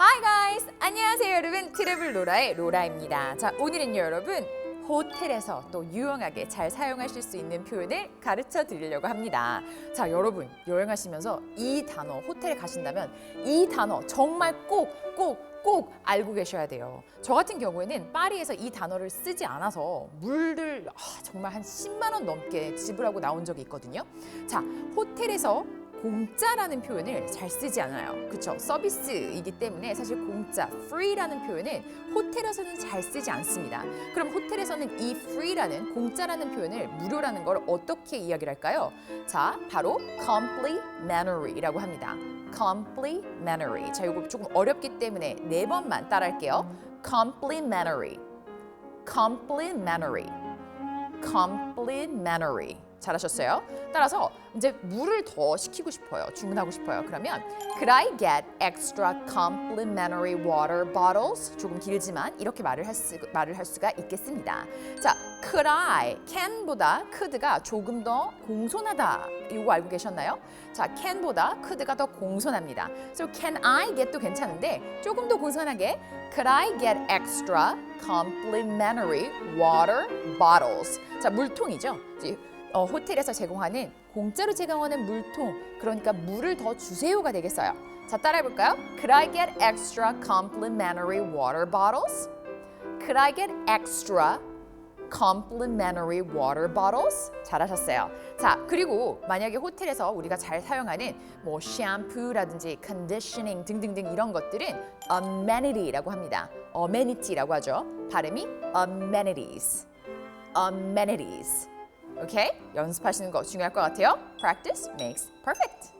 Hi guys! 안녕하세요 여러분 트래블 로라의 로라입니다. 자 오늘은요 여러분 호텔에서 또 유용하게 잘 사용하실 수 있는 표현을 가르쳐 드리려고 합니다. 자 여러분 여행하시면서 이 단어 호텔에 가신다면 이 단어 정말 꼭 꼭, 꼭 알고 계셔야 돼요. 저 같은 경우에는 파리에서 이 단어를 쓰지 않아서 물을 아, 정말 한 10만 원 넘게 지불하고 나온 적이 있거든요. 자, 호텔에서 공짜라는 표현을 잘 쓰지 않아요. 그렇죠? 서비스이기 때문에 사실 공짜, free라는 표현은 호텔에서는 잘 쓰지 않습니다. 그럼 호텔에서는 이 free라는 공짜라는 표현을 무료라는 걸 어떻게 이야기를 할까요? 자, 바로 complimentary라고 합니다. complimentary. 자, 이거 조금 어렵기 때문에 네 번만 따라할게요. complimentary. complimentary. complimentary. 잘하셨어요. 따라서 이제 물을 더 시키고 싶어요. 주문하고 싶어요. 그러면 Could I get extra complimentary water bottles? 조금 길지만 이렇게 말을 할, 수, 말을 할 수가 있겠습니다. 자, Could I, can보다 could가 조금 더 공손하다. 이거 알고 계셨나요? 자, can보다 could가 더 공손합니다. So can I get도 괜찮은데 조금 더 공손하게 Could I get extra complimentary water bottles? 자, 물통이죠. 어, 호텔에서 제공하는 공짜로 제공하는 물통 그러니까 물을 더 주세요가 되겠어요. 자 따라해 볼까요? Could I get extra complimentary water bottles? Could I get extra complimentary water bottles? 잘하셨어요. 자 그리고 만약에 호텔에서 우리가 잘 사용하는 뭐 샴푸라든지 컨디셔닝 등등등 이런 것들은 amenity라고 합니다. amenity라고 하죠. 발음이 amenities. amenities. 오케이? 연습하시는 거 중요할 것 같아요. Practice makes perfect.